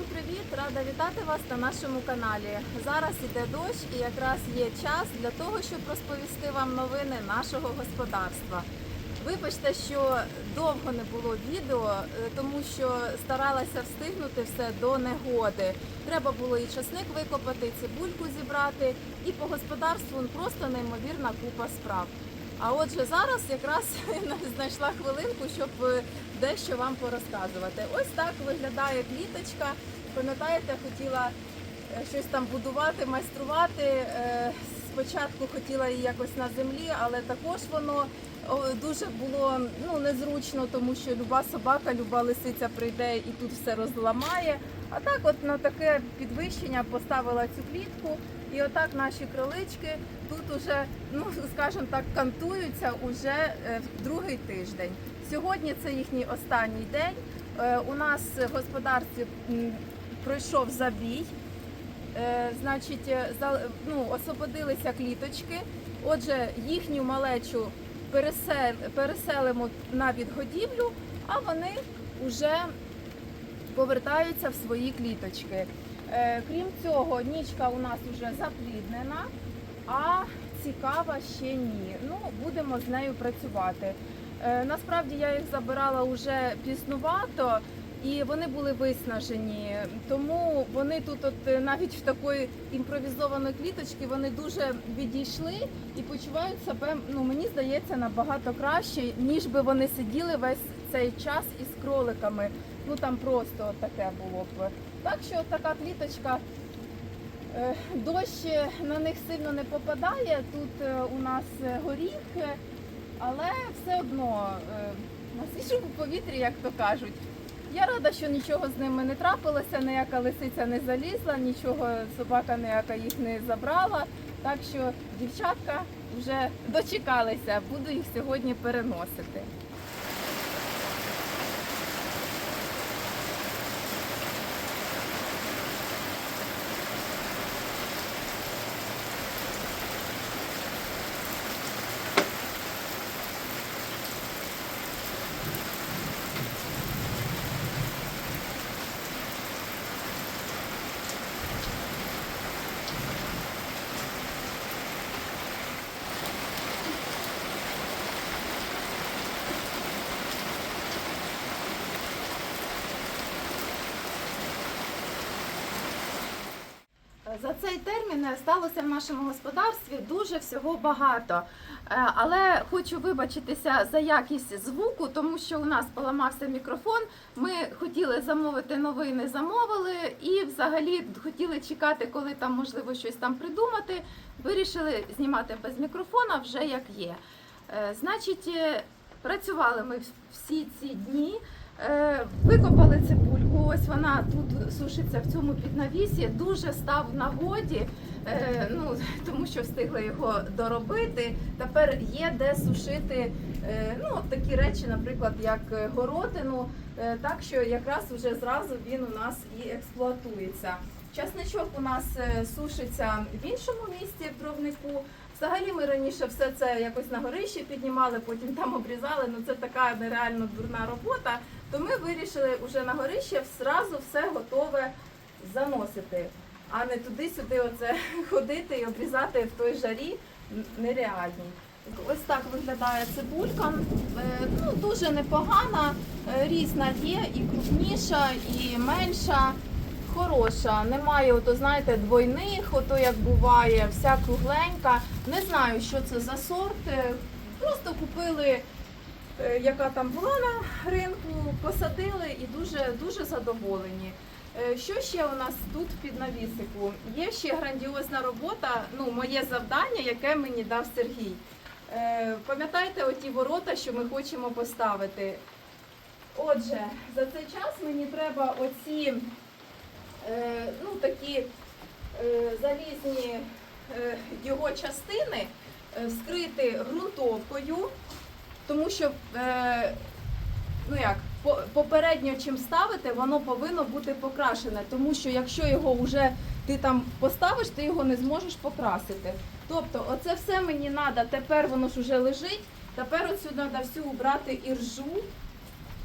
Всім привіт! Рада вітати вас на нашому каналі. Зараз іде дощ і якраз є час для того, щоб розповісти вам новини нашого господарства. Вибачте, що довго не було відео, е, тому що старалася встигнути все до негоди. Треба було і часник викопати, і цибульку зібрати, і по господарству просто неймовірна купа справ. А отже, зараз якраз знайшла хвилинку, щоб е, дещо вам порозказувати. Ось так виглядає квіточка. Пам'ятаєте, хотіла е, щось там будувати, майструвати. Спочатку хотіла її якось на землі, але також воно дуже було ну незручно, тому що люба собака, люба лисиця прийде і тут все розламає. А так, от на таке підвищення поставила цю клітку, і отак наші кролички тут уже, ну скажімо так, кантуються уже е, другий тиждень. Сьогодні це їхній останній день. Е, У нас в господарстві пройшов забій. Е, Значить, е, ну, освободилися кліточки. Отже, їхню малечу пересел, переселимо на відгодівлю, а вони вже повертаються в свої кліточки. Е, Крім цього, нічка у нас вже запліднена, а цікава ще ні. Ну, будемо з нею працювати. Насправді я їх забирала вже пізнувато. І вони були виснажені, тому вони тут, от е, навіть в такої імпровізованої кліточки, вони дуже відійшли і почувають себе, ну мені здається, набагато краще, ніж би вони сиділи весь цей час із кроликами. Ну там просто таке було б. Так що така кліточка. е, Дощ на них сильно не попадає. Тут е, у нас горіх, але все одно на свіжому повітрі, як то кажуть. Я рада, що нічого з ними не трапилося, ніяка лисиця не залізла, нічого собака ніяка їх не забрала. Так що дівчатка вже дочекалися, буду їх сьогодні переносити. За цей термін сталося в нашому господарстві дуже всього багато. Е, Але хочу вибачитися за якість звуку, тому що у нас поламався мікрофон. Ми хотіли замовити новий, не замовили, і взагалі хотіли чекати, коли там можливо щось там придумати. Вирішили знімати без мікрофона вже як є. Е, Значить, е, працювали ми всі ці дні. Викопали цибульку, ось вона тут сушиться в цьому піднавісі. Дуже став в нагоді, е, ну тому що встигли його доробити. Тепер є де сушити е, ну, такі речі, наприклад, як городину. Е, Так що якраз вже зразу він у нас і експлуатується. Часничок у нас сушиться в іншому місці в дровнику. Взагалі ми раніше все це якось на горищі піднімали, потім там обрізали. Ну це така нереально дурна робота. То ми вирішили вже на горище зразу все готове заносити, а не туди-сюди оце ходити і обрізати в той жарі н- нереальній. Ось так виглядає цибулька. Е, Ну, дуже непогана, Е, різна є, і крупніша, і менша. Хороша, немає, ото знаєте, двойних, ото як буває, вся кругленька. Не знаю, що це за сорт. Е, Просто купили, е, яка там була на ринку, посадили і дуже дуже задоволені. Е, Що ще у нас тут під навісику? Є ще грандіозна робота, ну, моє завдання, яке мені дав Сергій. Пам'ятаєте оті ворота, що ми хочемо поставити? Отже, за цей час мені треба оці ну, такі е, залізні е, його частини е, вскрити ґрунтовкою, тому що е, ну як, попередньо чим ставити, воно повинно бути покрашене, тому що якщо його вже ти там поставиш, ти його не зможеш покрасити. Тобто, оце все мені треба, тепер воно ж вже лежить, тепер отсюди треба всю убрати іржу.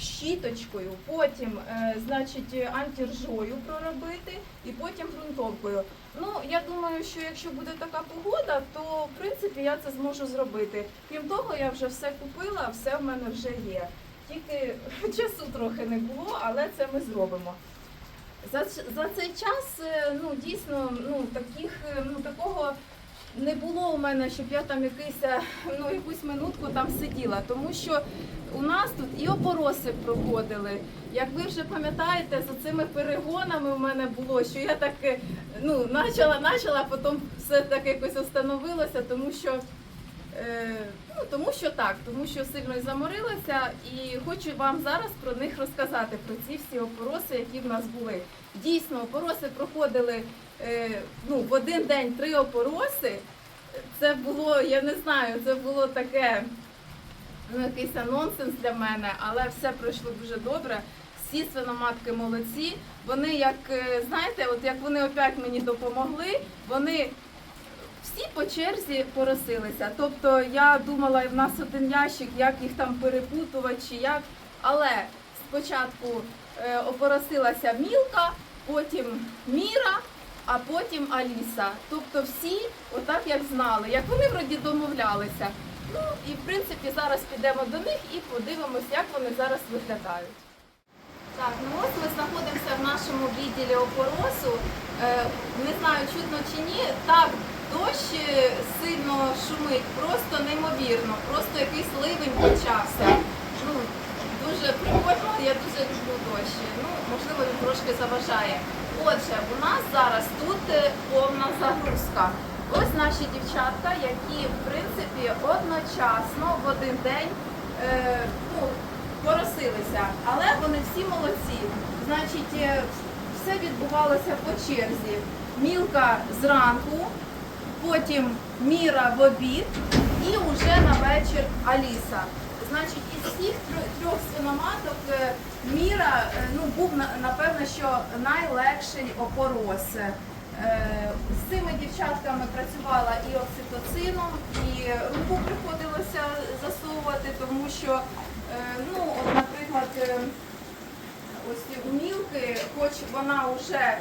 Щіточкою, потім, е, значить, антиржою проробити і потім ґрунтовкою. Ну, я думаю, що якщо буде така погода, то в принципі я це зможу зробити. Крім того, я вже все купила, все в мене вже є. Тільки часу трохи не було, але це ми зробимо. За, за цей час е, ну, дійсно ну, таких, е, ну, такого не було у мене, щоб я там якийсь, е, ну, якусь минутку там сиділа. Тому що у нас тут і опороси проходили. Як ви вже пам'ятаєте, за цими перегонами у мене було, що я так е, ну, почала, почала, потім все так якось остановилося, тому що. Е, ну, тому що так, тому що сильно заморилася і хочу вам зараз про них розказати, про ці всі опороси, які в нас були. Дійсно, опороси проходили е, ну, в один день три опороси. Це було, я не знаю, це було таке ну, якийсь нонсенс для мене, але все пройшло дуже добре. Всі свиноматки молодці. Вони, як е, знаєте, от як вони опять мені допомогли, вони всі по черзі поросилися. Тобто я думала, в нас один ящик, як їх там перепутувати чи як. Але спочатку е, опоросилася Мілка, потім Міра, а потім Аліса. Тобто всі отак як знали, як вони вроді домовлялися. Ну і в принципі зараз підемо до них і подивимось, як вони зараз виглядають. Так, ну ось ми знаходимося в нашому відділі опоросу. Е, не знаю, чутно чи ні. Так, дощ е, сильно шумить, просто неймовірно, просто якийсь ливень почався. Ну, дуже прикольно, я дуже люблю дощ. Ну, можливо, він трошки заважає. Отже, у нас зараз тут е, повна загрузка. Ось наші дівчатка, які в принципі одночасно в один день е, ну, поросилися, але вони всі молодці. Значить, е, все відбувалося по черзі. Мілка зранку, потім Міра в обід і вже на вечір Аліса. Значить, із всіх трьох- свиноматок е, Міра е, ну, був напевно, що найлегший опорос. Е, З цими дівчатками працювала і окситоцином, і руку приходилося засовувати, тому що, ну, от, наприклад, ось у Мілки, хоч вона вже,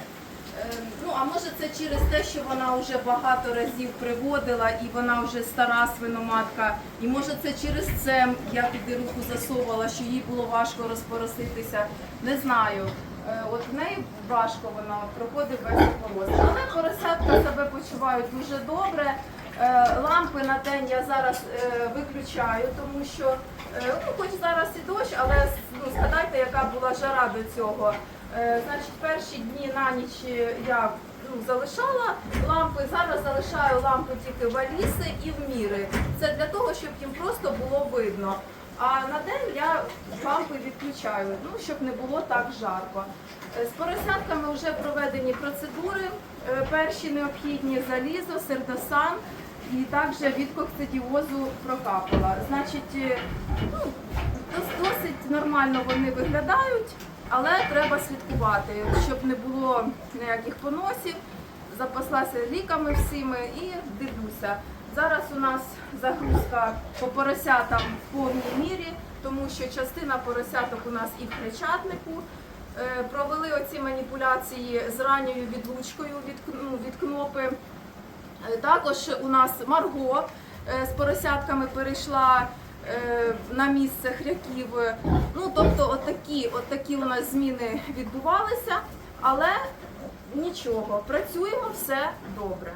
ну а може це через те, що вона вже багато разів приводила і вона вже стара свиноматка, і може це через це я туди руку засовувала, що їй було важко розпороситися. Не знаю. Е, От в неї важко вона проходить весь порос. Але поросятка себе почувають дуже добре. Е, Лампи на день я зараз е, виключаю, тому що ну, хоч зараз і дощ, але ну, згадайте, яка була жара до цього. Е, Значить, перші дні на ніч я ну, залишала лампи, зараз залишаю лампи тільки в Аліси і в Міри. Це для того, щоб їм просто було видно. А на день я лампи відключаю, ну, щоб не було так жарко. Е, З поросятками вже проведені процедури. Е, Перші необхідні залізо, сердосан і також від кокцидіозу прокапала. Значить, ну, досить нормально вони виглядають, але треба слідкувати, щоб не було ніяких поносів. Запаслася ліками всіми і дивлюся. Зараз у нас загрузка по поросятам в повній мірі, тому що частина поросяток у нас і в хрещатнику. Е, Провели оці маніпуляції з ранньою відлучкою від, ну, від кнопи. Е, Також у нас Марго е, з поросятками перейшла на місце хряків. Ну, тобто, отакі, отакі у нас зміни відбувалися, але нічого, працюємо все добре.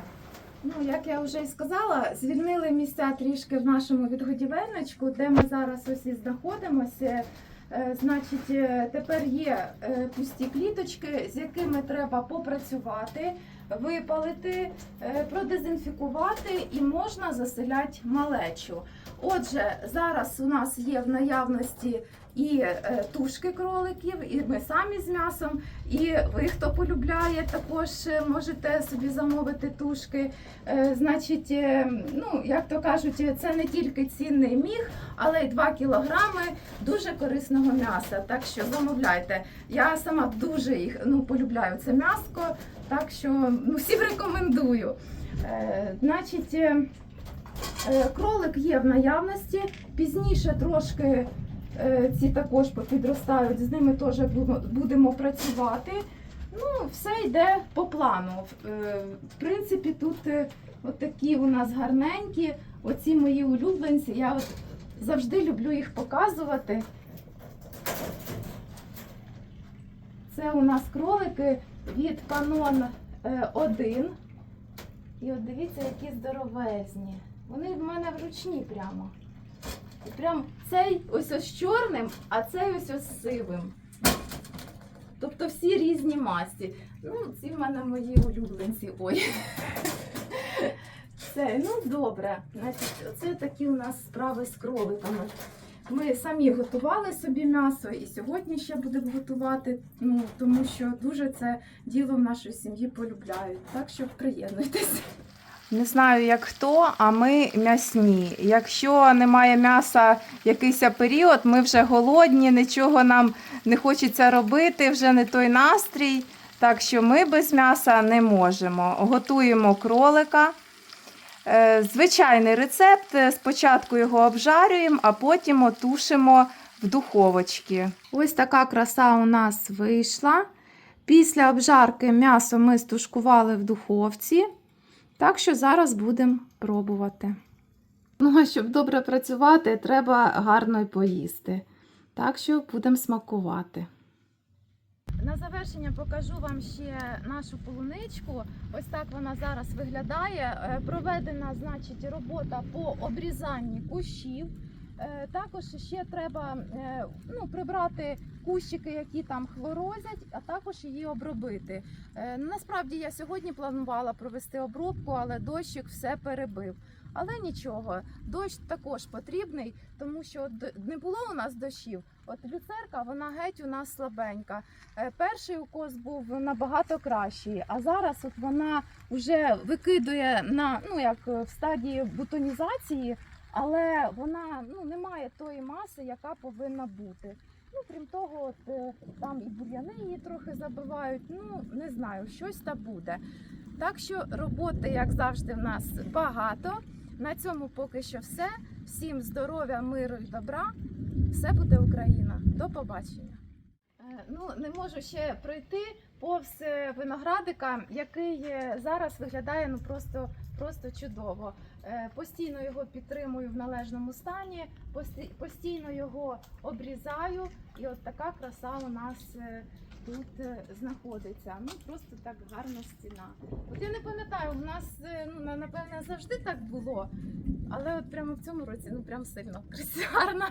Ну, як я вже й сказала, звільнили місця трішки в нашому відгодівельничку, де ми зараз ось і знаходимося. Е, Значить, е, тепер є е, пусті кліточки, з якими треба попрацювати, випалити, е, продезінфікувати і можна заселяти малечу. Отже, зараз у нас є в наявності і е, тушки кроликів, і ми самі з м'ясом, і ви, хто полюбляє, також е, можете собі замовити тушки. Е, Значить, ну як то кажуть, це не тільки цінний міг, але й 2 кілограми дуже корисного м'яса. Так що замовляйте. Я сама дуже їх ну, полюбляю це м'яско, так що ну, всім рекомендую. Значить, кролик є в наявності. Пізніше трошки Ці також попідростають, з ними теж будемо працювати. Ну, все йде по плану. Е, В принципі, тут е, такі у нас гарненькі, оці мої улюбленці. Я от завжди люблю їх показувати. Це у нас кролики від Canon е, 1. І от дивіться, які здоровезні. Вони в мене вручні прямо. І прям цей ось ось чорним, а цей ось ось сивим. Тобто всі різні масті. Ну, ці в мене мої улюбленці. Ой. Це, ну добре. Значить, оце такі у нас справи з кроликами. Ми самі готували собі м'ясо і сьогодні ще будемо готувати, ну, тому що дуже це діло в нашій сім'ї полюбляють. Так що приєднуйтесь. Не знаю, як хто, а ми м'ясні. Якщо немає м'яса якийсь період, ми вже голодні, нічого нам не хочеться робити, вже не той настрій. Так що ми без м'яса не можемо. Готуємо кролика. Е, Звичайний рецепт. Спочатку його обжарюємо, а потім отушимо в духовочці. Ось така краса у нас вийшла. Після обжарки м'ясо ми стушкували в духовці. Так що зараз будемо пробувати. Ну, а щоб добре працювати, треба гарно й поїсти. Так що будемо смакувати. На завершення покажу вам ще нашу полуничку. Ось так вона зараз виглядає. Е, Проведена, значить, робота по обрізанні кущів. Е, Також ще треба е, ну, прибрати кущики, які там хлорозять, а також її обробити. Е, Насправді я сьогодні планувала провести обробку, але дощик все перебив. Але нічого, дощ також потрібний, тому що не було у нас дощів. От люцерка, вона геть у нас слабенька. Перший укос був набагато кращий, а зараз от вона вже викидує на ну як в стадії бутонізації, але вона ну не має тої маси, яка повинна бути. Ну, крім того, от, е, там і бур'яни її трохи забивають. Ну не знаю, щось та буде. Так що роботи, як завжди, в нас багато. На цьому поки що все. Всім здоров'я, миру і добра. Все буде Україна. До побачення. Ну, не можу ще пройти повз е, виноградика, який е, зараз виглядає ну просто, просто чудово. Е, Постійно його підтримую в належному стані, пості- постійно його обрізаю, і от така краса у нас тут знаходиться. Ну просто так гарна стіна. От я не пам'ятаю, у нас ну напевне завжди так було, але от прямо в цьому році ну прям сильно гарно.